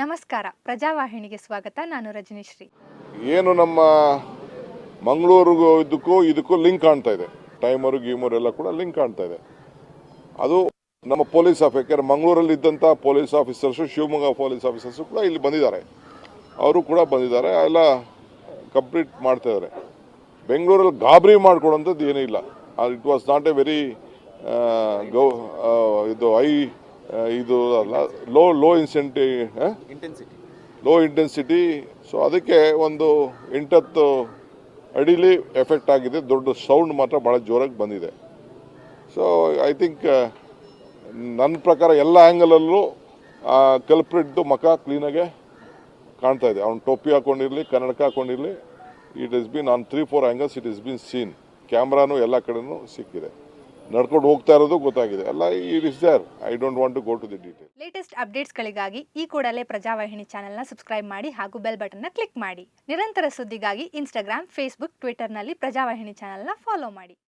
ನಮಸ್ಕಾರ. ಪ್ರಜಾವಾಹಿನಿಗೆ ಸ್ವಾಗತ. ನಾನು ರಜನಿಶ್ರೀ. ಏನು ನಮ್ಮ ಮಂಗಳೂರಿಗೂ ಇದಕ್ಕೂ ಇದಕ್ಕೂ ಲಿಂಕ್ ಕಾಣ್ತಾ ಇದೆ. ಟೈಮರು, ಗೀಮರು ಎಲ್ಲ ಕೂಡ ಲಿಂಕ್ ಕಾಣ್ತಾ ಇದೆ. ಅದು ನಮ್ಮ ಪೊಲೀಸ್ ಆಫ್ ಯಾಕೆಂದ್ರೆ ಮಂಗಳೂರಲ್ಲಿ ಇದ್ದಂಥ police officers, Shivamogga police officers ಕೂಡ ಇಲ್ಲಿ ಬಂದಿದ್ದಾರೆ. ಅವರು ಕೂಡ ಬಂದಿದ್ದಾರೆ. ಎಲ್ಲ ಕಂಪ್ಲೀಟ್ ಮಾಡ್ತಾ ಇದ್ದಾರೆ. ಬೆಂಗಳೂರಲ್ಲಿ ಗಾಬರಿ ಮಾಡ್ಕೊಡೋಂಥದ್ದು ಏನೂ ಇಲ್ಲ it was not a very ಗೌ ಇದು ಐ ಇದು ಅಲ್ಲ ಲೋ ಲೋ ಇನ್ಸೆಂಟಿ ಇಂಟೆನ್ಸಿಟಿ ಲೋ ಇಂಟೆನ್ಸಿಟಿ ಸೊ ಅದಕ್ಕೆ ಒಂದು ಎಂಟತ್ತು ಅಡಿಲಿ ಎಫೆಕ್ಟ್ ಆಗಿದೆ ದೊಡ್ಡ ಸೌಂಡ್ ಮಾತ್ರ ಭಾಳ ಜೋರಾಗಿ ಬಂದಿದೆ. ಸೊ ಐ ಥಿಂಕ್ ನನ್ನ ಪ್ರಕಾರ ಎಲ್ಲ ಆ್ಯಂಗಲಲ್ಲೂ ಕಲ್ಪ್ರಿಟ್ದು ಮಖ ಕ್ಲೀನಾಗೆ ಕಾಣ್ತಾ ಇದೆ. ಅವ್ನು ಟೋಪಿ ಹಾಕೊಂಡಿರಲಿ ಕನ್ನಡಕ ಹಾಕೊಂಡಿರಲಿ it is been on three four angles it is been seen ಕ್ಯಾಮ್ರಾನು ಎಲ್ಲ ಕಡೆನೂ ಸಿಕ್ಕಿದೆ. ನಡ್ಕೊಂಡು ಹೋಗ್ತಾ ಇರೋದು ಗೊತ್ತಾಗಿದೆ. ಅಲ್ಲ it is I don't want to go to the detail latest ಅಪ್ಡೇಟ್ಸ್ಗಳಿಗಾಗಿ ಈ ಕೂಡಲೇ ಪ್ರಜಾವಾಹಿನಿ ಚಾನೆಲ್ನ ಸಬ್ಸ್ಕ್ರೈಬ್ ಮಾಡಿ ಹಾಗೂ ಬೆಲ್ ಬಟನ್ನ ಕ್ಲಿಕ್ ಮಾಡಿ. ನಿರಂತರ ಸುದ್ದಿಗಾಗಿ ಇನ್ಸ್ಟಾಗ್ರಾಮ್ ಫೇಸ್ಬುಕ್ ಟ್ವಿಟರ್ನಲ್ಲಿ ಪ್ರಜಾವಾಹಿನಿ ಚಾನೆಲ್ನ ಫಾಲೋ ಮಾಡಿ.